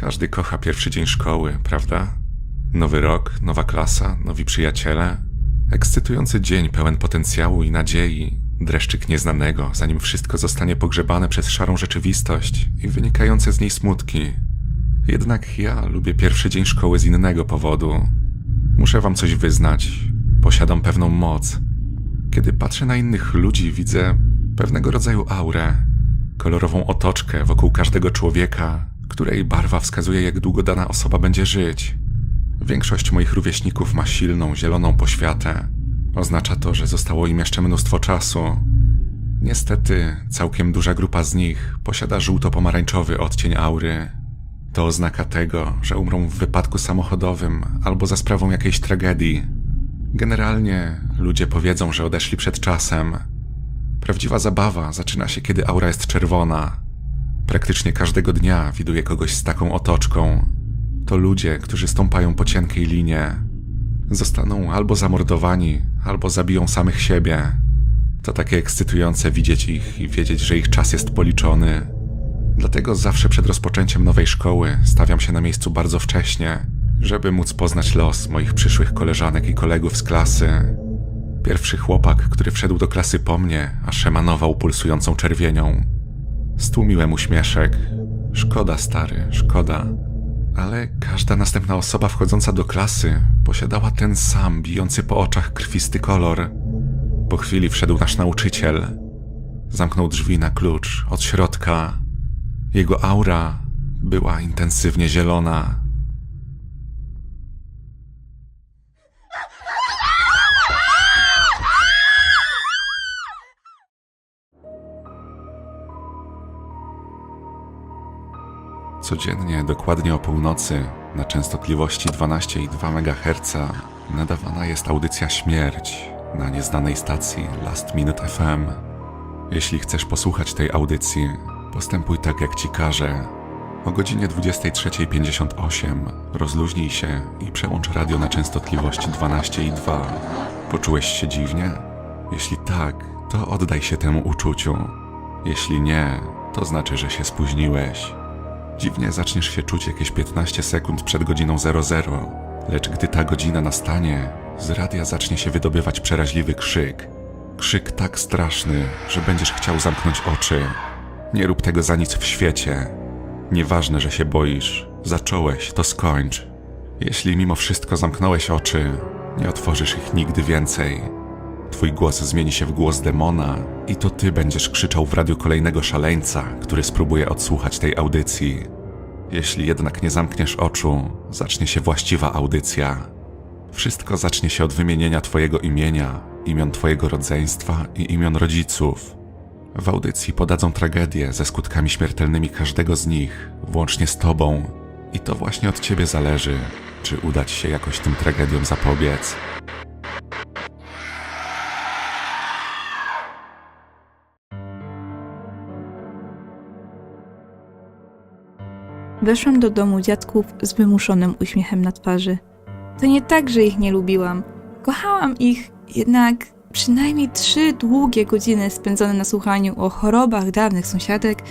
Każdy kocha pierwszy dzień szkoły, prawda? Nowy rok, nowa klasa, nowi przyjaciele. Ekscytujący dzień pełen potencjału i nadziei. Dreszczyk nieznanego, zanim wszystko zostanie pogrzebane przez szarą rzeczywistość i wynikające z niej smutki. Jednak ja lubię pierwszy dzień szkoły z innego powodu. Muszę wam coś wyznać. Posiadam pewną moc. Kiedy patrzę na innych ludzi, widzę pewnego rodzaju aurę, kolorową otoczkę wokół każdego człowieka, której barwa wskazuje, jak długo dana osoba będzie żyć. Większość moich rówieśników ma silną, zieloną poświatę. Oznacza to, że zostało im jeszcze mnóstwo czasu. Niestety, całkiem duża grupa z nich posiada żółto-pomarańczowy odcień aury. To oznaka tego, że umrą w wypadku samochodowym albo za sprawą jakiejś tragedii. Generalnie ludzie powiedzą, że odeszli przed czasem. Prawdziwa zabawa zaczyna się, kiedy aura jest czerwona. Praktycznie każdego dnia widuję kogoś z taką otoczką. To ludzie, którzy stąpają po cienkiej linie. Zostaną albo zamordowani, albo zabiją samych siebie. To takie ekscytujące widzieć ich i wiedzieć, że ich czas jest policzony. Dlatego zawsze przed rozpoczęciem nowej szkoły stawiam się na miejscu bardzo wcześnie, żeby móc poznać los moich przyszłych koleżanek i kolegów z klasy. Pierwszy chłopak, który wszedł do klasy po mnie, aż emanował pulsującą czerwienią. Stłumiłem uśmieszek. Szkoda, stary, szkoda. Ale każda następna osoba wchodząca do klasy posiadała ten sam, bijący po oczach krwisty kolor. Po chwili wszedł nasz nauczyciel. Zamknął drzwi na klucz od środka. Jego aura była intensywnie zielona. Codziennie, dokładnie o północy, na częstotliwości 12,2 MHz, nadawana jest audycja Śmierć na nieznanej stacji Last Minute FM. Jeśli chcesz posłuchać tej audycji, postępuj tak jak ci każę. O godzinie 23.58 rozluźnij się i przełącz radio na częstotliwość 12,2. Poczułeś się dziwnie? Jeśli tak, to oddaj się temu uczuciu. Jeśli nie, to znaczy, że się spóźniłeś. Dziwnie zaczniesz się czuć jakieś 15 sekund przed godziną 00, lecz gdy ta godzina nastanie, z radia zacznie się wydobywać przeraźliwy krzyk. Krzyk tak straszny, że będziesz chciał zamknąć oczy. Nie rób tego za nic w świecie. Nieważne, że się boisz, zacząłeś, to skończ. Jeśli mimo wszystko zamknąłeś oczy, nie otworzysz ich nigdy więcej. Twój głos zmieni się w głos demona i to ty będziesz krzyczał w radiu kolejnego szaleńca, który spróbuje odsłuchać tej audycji. Jeśli jednak nie zamkniesz oczu, zacznie się właściwa audycja. Wszystko zacznie się od wymienienia twojego imienia, imion twojego rodzeństwa i imion rodziców. W audycji podadzą tragedię ze skutkami śmiertelnymi każdego z nich, włącznie z tobą. I to właśnie od ciebie zależy, czy uda ci się jakoś tym tragediom zapobiec. Weszłam do domu dziadków z wymuszonym uśmiechem na twarzy. To nie tak, że ich nie lubiłam. Kochałam ich, jednak przynajmniej trzy długie godziny spędzone na słuchaniu o chorobach dawnych sąsiadek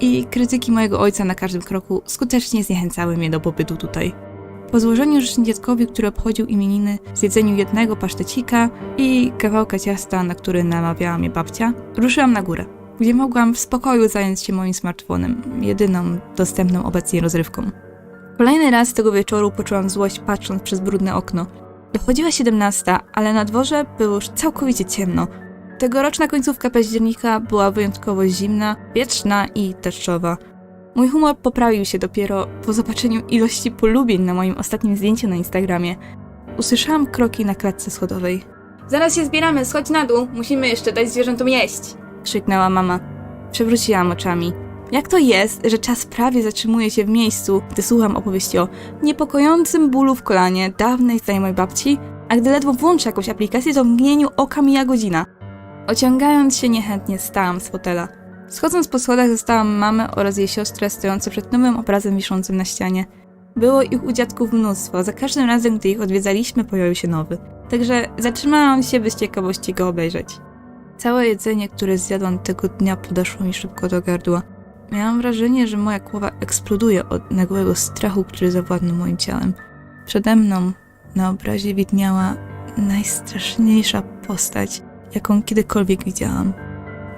i krytyki mojego ojca na każdym kroku skutecznie zniechęcały mnie do pobytu tutaj. Po złożeniu życzeń dziadkowi, który obchodził imieniny, zjedzeniu jednego pasztecika i kawałka ciasta, na który namawiała mnie babcia, ruszyłam na górę, gdzie mogłam w spokoju zająć się moim smartfonem, jedyną dostępną obecnie rozrywką. Kolejny raz tego wieczoru poczułam złość patrząc przez brudne okno. Dochodziła 17, ale na dworze było już całkowicie ciemno. Tegoroczna końcówka października była wyjątkowo zimna, wietrzna i deszczowa. Mój humor poprawił się dopiero po zobaczeniu ilości polubień na moim ostatnim zdjęciu na Instagramie. Usłyszałam kroki na klatce schodowej. Zaraz się zbieramy, schodź na dół, musimy jeszcze dać zwierzętom jeść! Krzyknęła mama. Przewróciłam oczami. Jak to jest, że czas prawie zatrzymuje się w miejscu, gdy słucham opowieści o niepokojącym bólu w kolanie dawnej znajomej babci, a gdy ledwo włączę jakąś aplikację, to w mgnieniu oka mija godzina. Ociągając się niechętnie stałam z fotela. Schodząc po schodach zostałam mamę oraz jej siostrę stojące przed nowym obrazem wiszącym na ścianie. Było ich u dziadków mnóstwo, za każdym razem, gdy ich odwiedzaliśmy, pojawił się nowy. Także zatrzymałam się, by z ciekawości go obejrzeć. Całe jedzenie, które zjadłam tego dnia, podeszło mi szybko do gardła. Miałam wrażenie, że moja głowa eksploduje od nagłego strachu, który zawładnął moim ciałem. Przede mną na obrazie widniała najstraszniejsza postać, jaką kiedykolwiek widziałam.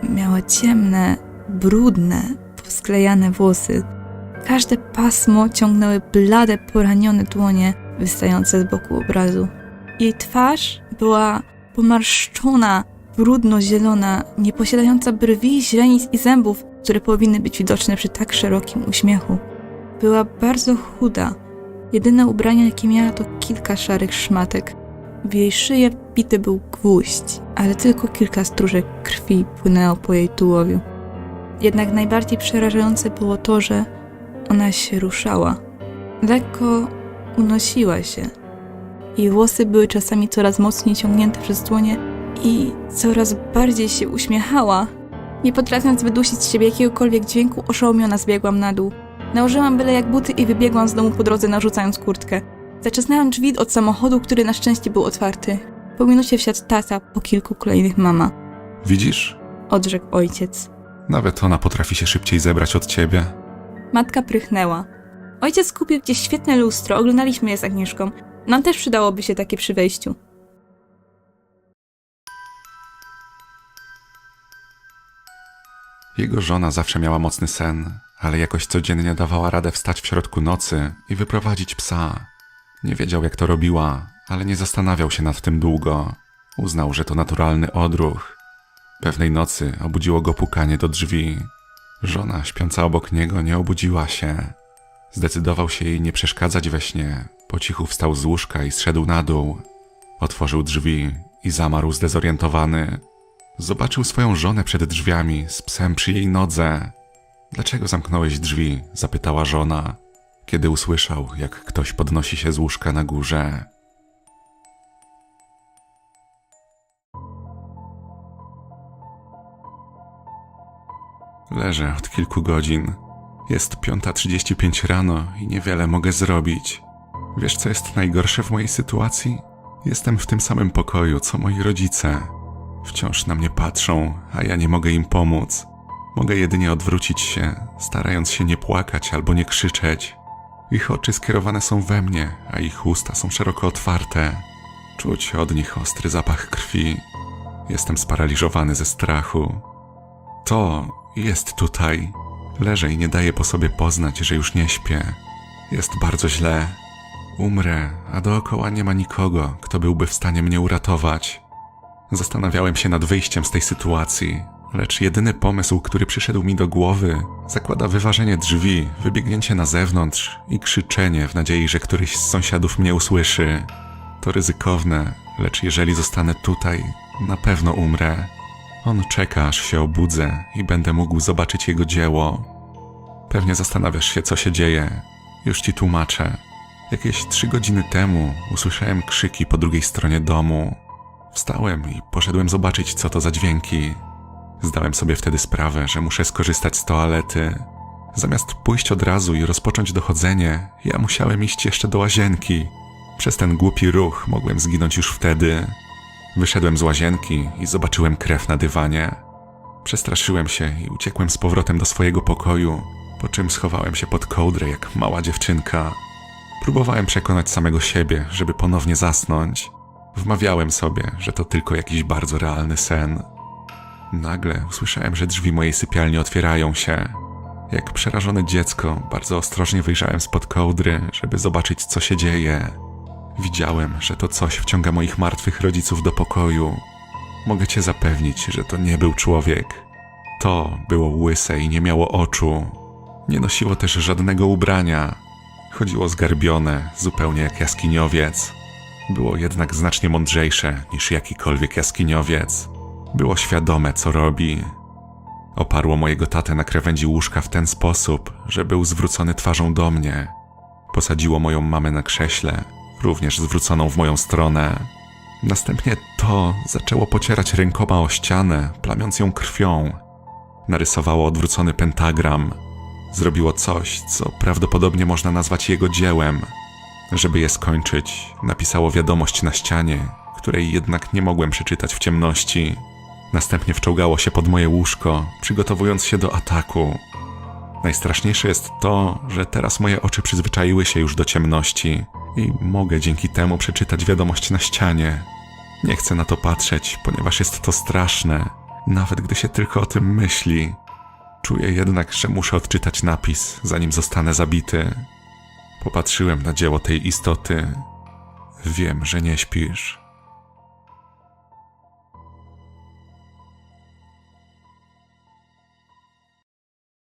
Miała ciemne, brudne, posklejane włosy. Każde pasmo ciągnęły blade, poranione dłonie wystające z boku obrazu. Jej twarz była pomarszczona, brudno-zielona, nieposiadająca brwi, źrenic i zębów, które powinny być widoczne przy tak szerokim uśmiechu. Była bardzo chuda. Jedyne ubrania, jakie miała, to kilka szarych szmatek. W jej szyję wbity był gwóźdź, ale tylko kilka stróżek krwi płynęło po jej tułowiu. Jednak najbardziej przerażające było to, że ona się ruszała. Lekko unosiła się. Jej włosy były czasami coraz mocniej ciągnięte przez dłonie i coraz bardziej się uśmiechała. Nie potrafiąc wydusić z siebie jakiegokolwiek dźwięku, oszołomiona zbiegłam na dół. Nałożyłam byle jak buty i wybiegłam z domu po drodze, narzucając kurtkę. Zaczesnęłam drzwi od samochodu, który na szczęście był otwarty. Po minucie wsiadł tata, po kilku kolejnych mama. Widzisz? Odrzekł ojciec. Nawet ona potrafi się szybciej zebrać od ciebie. Matka prychnęła. Ojciec kupił gdzieś świetne lustro, oglądaliśmy je z Agnieszką. Nam też przydałoby się takie przy wejściu. Jego żona zawsze miała mocny sen, ale jakoś codziennie dawała radę wstać w środku nocy i wyprowadzić psa. Nie wiedział, jak to robiła, ale nie zastanawiał się nad tym długo. Uznał, że to naturalny odruch. Pewnej nocy obudziło go pukanie do drzwi. Żona, śpiąca obok niego, nie obudziła się. Zdecydował się jej nie przeszkadzać we śnie. Po cichu wstał z łóżka i zszedł na dół. Otworzył drzwi i zamarł zdezorientowany. Zobaczył swoją żonę przed drzwiami, z psem przy jej nodze. Dlaczego zamknąłeś drzwi? zapytała żona, kiedy usłyszał, jak ktoś podnosi się z łóżka na górze. Leżę od kilku godzin. Jest 5.35 rano i niewiele mogę zrobić. Wiesz, co jest najgorsze w mojej sytuacji? Jestem w tym samym pokoju, co moi rodzice. Wciąż na mnie patrzą, a ja nie mogę im pomóc. Mogę jedynie odwrócić się, starając się nie płakać albo nie krzyczeć. Ich oczy skierowane są we mnie, a ich usta są szeroko otwarte. Czuć od nich ostry zapach krwi. Jestem sparaliżowany ze strachu. To jest tutaj. Leżę i nie daję po sobie poznać, że już nie śpię. Jest bardzo źle. Umrę, a dookoła nie ma nikogo, kto byłby w stanie mnie uratować. Zastanawiałem się nad wyjściem z tej sytuacji, lecz jedyny pomysł, który przyszedł mi do głowy, zakłada wyważenie drzwi, wybiegnięcie na zewnątrz i krzyczenie w nadziei, że któryś z sąsiadów mnie usłyszy. To ryzykowne, lecz jeżeli zostanę tutaj, na pewno umrę. On czeka, aż się obudzę i będę mógł zobaczyć jego dzieło. Pewnie zastanawiasz się, co się dzieje. Już ci tłumaczę. Jakieś trzy godziny temu usłyszałem krzyki po drugiej stronie domu. Wstałem i poszedłem zobaczyć, co to za dźwięki. Zdałem sobie wtedy sprawę, że muszę skorzystać z toalety. Zamiast pójść od razu i rozpocząć dochodzenie, ja musiałem iść jeszcze do łazienki. Przez ten głupi ruch mogłem zginąć już wtedy. Wyszedłem z łazienki i zobaczyłem krew na dywanie. Przestraszyłem się i uciekłem z powrotem do swojego pokoju, po czym schowałem się pod kołdrę jak mała dziewczynka. Próbowałem przekonać samego siebie, żeby ponownie zasnąć. Wmawiałem sobie, że to tylko jakiś bardzo realny sen. Nagle usłyszałem, że drzwi mojej sypialni otwierają się. Jak przerażone dziecko, bardzo ostrożnie wyjrzałem spod kołdry, żeby zobaczyć, co się dzieje. Widziałem, że to coś wciąga moich martwych rodziców do pokoju. Mogę cię zapewnić, że to nie był człowiek. To było łyse i nie miało oczu. Nie nosiło też żadnego ubrania. Chodziło zgarbione, zupełnie jak jaskiniowiec. Było jednak znacznie mądrzejsze niż jakikolwiek jaskiniowiec. Było świadome, co robi. Oparło mojego tatę na krawędzi łóżka w ten sposób, że był zwrócony twarzą do mnie. Posadziło moją mamę na krześle, również zwróconą w moją stronę. Następnie to zaczęło pocierać rękoma o ścianę, plamiąc ją krwią. Narysowało odwrócony pentagram. Zrobiło coś, co prawdopodobnie można nazwać jego dziełem. Żeby je skończyć, napisało wiadomość na ścianie, której jednak nie mogłem przeczytać w ciemności. Następnie wczołgało się pod moje łóżko, przygotowując się do ataku. Najstraszniejsze jest to, że teraz moje oczy przyzwyczaiły się już do ciemności i mogę dzięki temu przeczytać wiadomość na ścianie. Nie chcę na to patrzeć, ponieważ jest to straszne, nawet gdy się tylko o tym myśli. Czuję jednak, że muszę odczytać napis, zanim zostanę zabity. Popatrzyłem na dzieło tej istoty. Wiem, że nie śpisz.